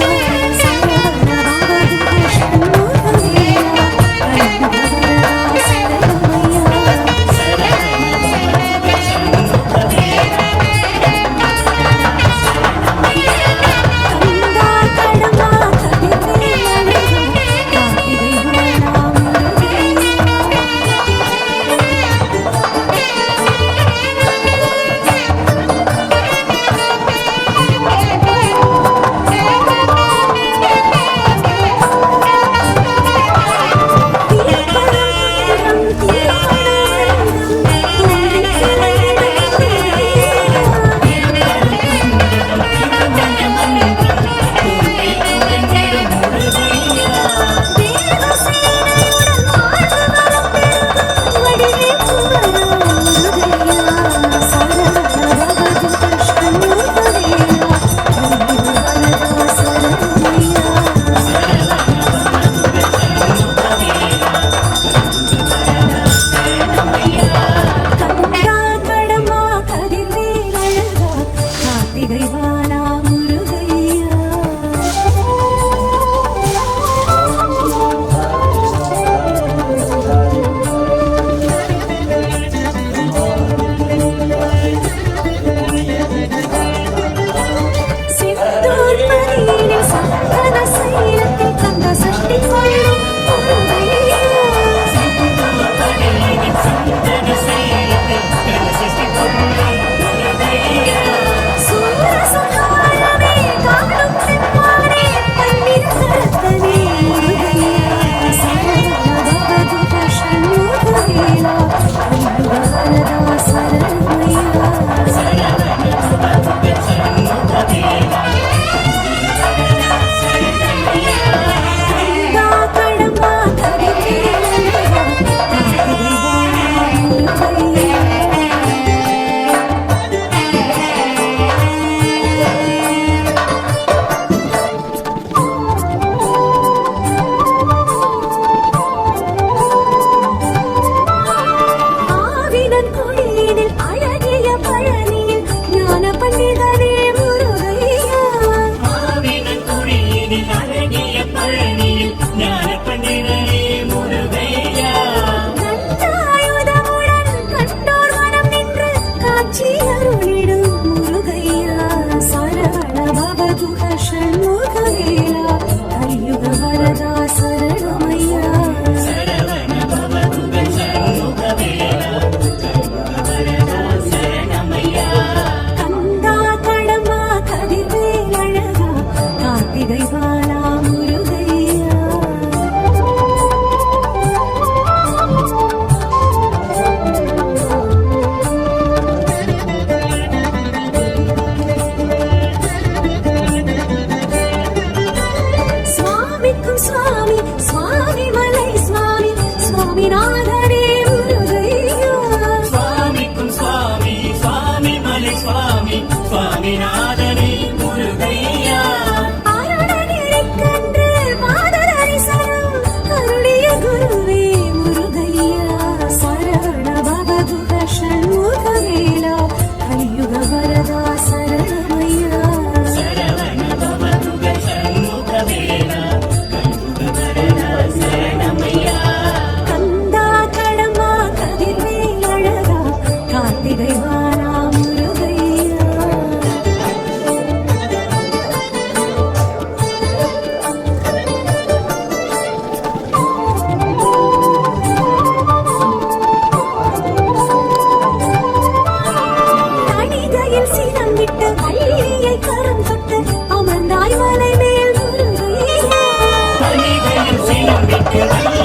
you. Thank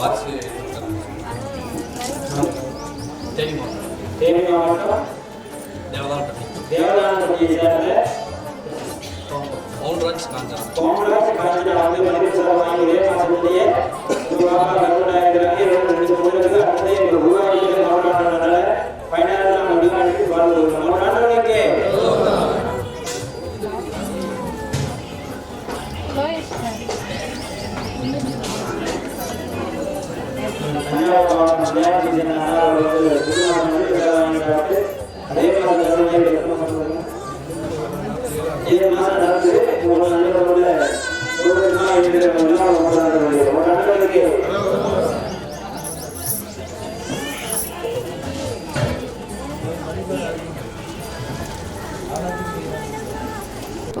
watch தெரியுமா தேனி மாவட்டம் தேவதான்பட்டி தேவதானப்பட்டியை சேர்ந்த மவுண்ட் ராஜ் காஞ்சா காங்கிரஸ் கட்சியில் வந்து பட்டமேஸ்வரர் வாங்கி நடந்து ஒரு நண்பர்களோட ஒரு நாள் இருக்கிற எல்லாம் கொண்டாடுறது ஒரு நண்பர்களுக்கு